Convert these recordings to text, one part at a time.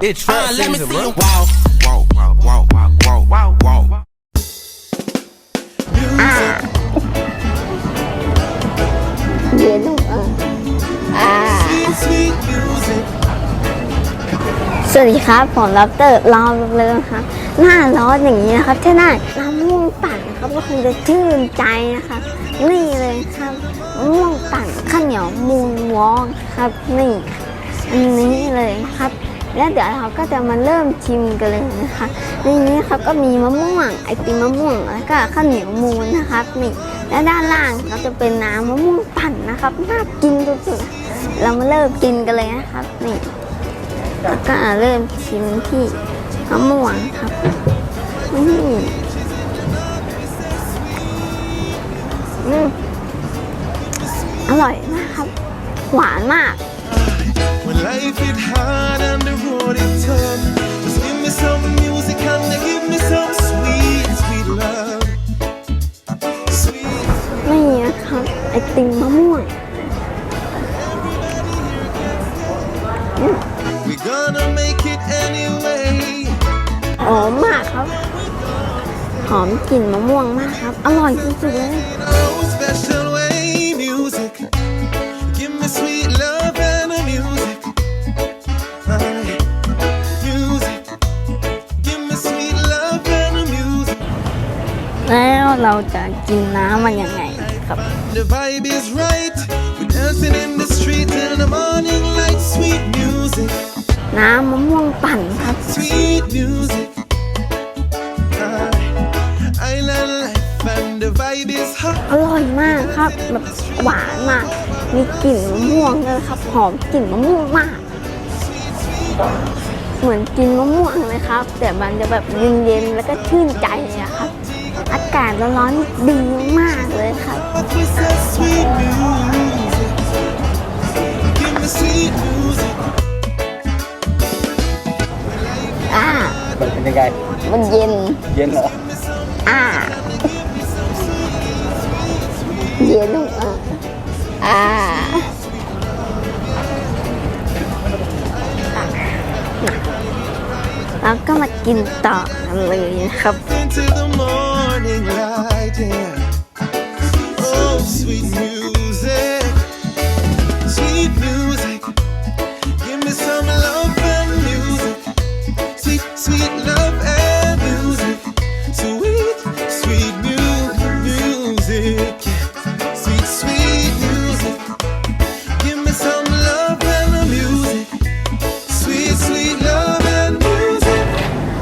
It's trap Uh, let me season, see bro. you walk. Walk, walk, walk, walk, walk, walk, walk. เย็นลงเอออ่า Sweet music. สวัสดีครับ ผมรับเตอร์รอเลยนะครับ หน้าร้อนอย่างนี้นะครับถ้าหน้าน้ำม่วงปั่นนะครับก็คงจะชื่นใจนะครับนี่เลยครับมะม่วงปั่นข้าวเหนียวมูนวองครับนี่อันนี้เลยครับ แล้วเดี๋ยวเราก็จะมาเริ่มชิมกันเลยนะคะในนี้ครับก็มีมะม่วงไอติมมะม่วงแล้วก็ข้าวเหนียวมูนนะครับนี่และด้านล่างก็จะเป็นน้ำมะม่วงปั่นนะครับน่ากินสุดๆเรามาเริ่มกินกันเลยนะครับนี่แล้วก็เริ่มชิมที่มะม่วงครับอืมอืมอร่อยมากครับ หวานมาก When life is hard and the road is tough, just give me some music and give me some sweet, sweet love. Sweet. นี่นะครับไอติมมะม่วง We're gonna make it anyway. หอมมากครับ หอมกลิ่นมะม่วงมากครับ อร่อยสุดๆเลย แล้วเราจะกินน้ำมันยังไงครับ The vibe is right. We're dancing in the street in the morning light. Sweet music, น้ำมะม่วงปั่นครับ sweet music. Aye. Island life and the vibe is hot. อร่อยมากครับแบบหวานมาก มีกลิ่นมะม่วงเลยครับ หอมกลิ่นมะม่วงมาก เหมือนกินมะม่วงเลยครับ แต่มันจะแบบเย็นๆแล้วก็ชื่นใจอะครับอากาศร้อนๆดีมากเลยครับ But we say sweet music. Give me sweet music. อ่ามันเป็นยังไง มันเย็น เย็นเหรอ อ่า เย็นลงอะอ่าแล้วก็มากินต่อกันเลยนะครับ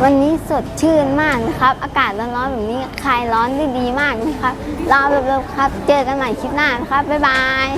วันนี้สดชื่นมากนะครับ อากาศร้อนๆแบบนี้คลายร้อนได้ดีมากนะครับรอเร็วๆครับ เจอกันใหม่คลิปหน้านะครับ บ๊ายบาย